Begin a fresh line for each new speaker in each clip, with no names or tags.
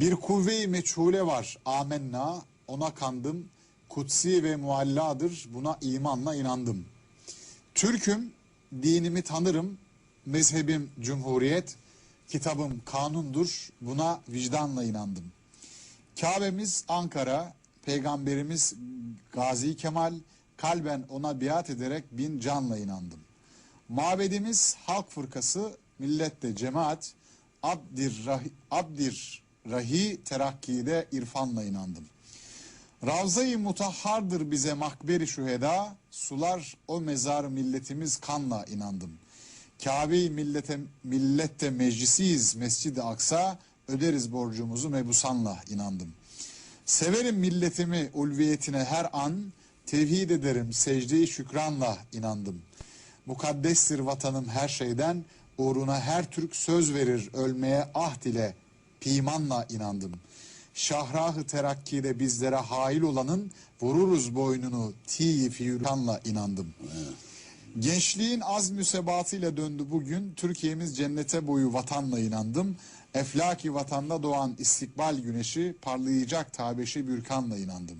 Bir kuvve-i meçhule var. Amenna ona kandım. Kutsi ve mualladır. Buna imanla inandım. Türk'üm dinimi tanırım. Mezhebim cumhuriyet. Kitabım kanundur. Buna vicdanla inandım. Kabe'miz Ankara, peygamberimiz Gazi Kemal, kalben ona biat ederek bin canla inandım. Mabedimiz halk fırkası, millette cemaat, abdir abdir rahi terakkide irfanla inandım. Ravza-i mutahhardır bize makberi şüheda, sular o mezar milletimiz kanla inandım. Kabe-i millete, millette meclisiyiz Mescid-i Aksa, öderiz borcumuzu mebusanla inandım. Severim milletimi ulviyetine her an, tevhid ederim secde-i şükranla inandım. Mukaddestir vatanım her şeyden, uğruna her Türk söz verir ölmeye ahd ile, pimanla inandım. Şahrahı terakkide bizlere hail olanın, vururuz boynunu ti fiюkanla inandım. Gençliğin az müsebatıyla döndü bugün. Türkiye'miz cennete boyu vatanla inandım. Eflaki vatanda doğan istikbal güneşi parlayacak tabeşi bürkanla inandım.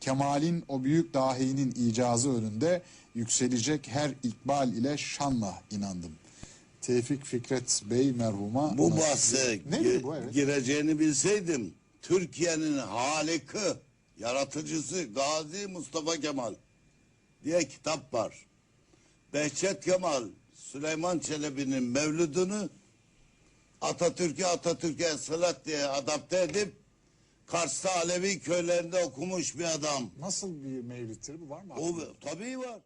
Kemal'in o büyük dahinin icazı önünde yükselecek her ikbal ile şanla inandım. Tevfik Fikret Bey merhuma.
Bu bahse
Nedir bu evet?
gireceğini bilseydim Türkiye'nin halikı, yaratıcısı Gazi Mustafa Kemal diye kitap var. Behçet Kemal Süleyman Çelebi'nin mevludunu Atatürk'e Atatürk'e sılat diye adapte edip Kars'ta Alevi köylerinde okumuş bir adam.
Nasıl bir mevlittir bu var mı?
O tabii var.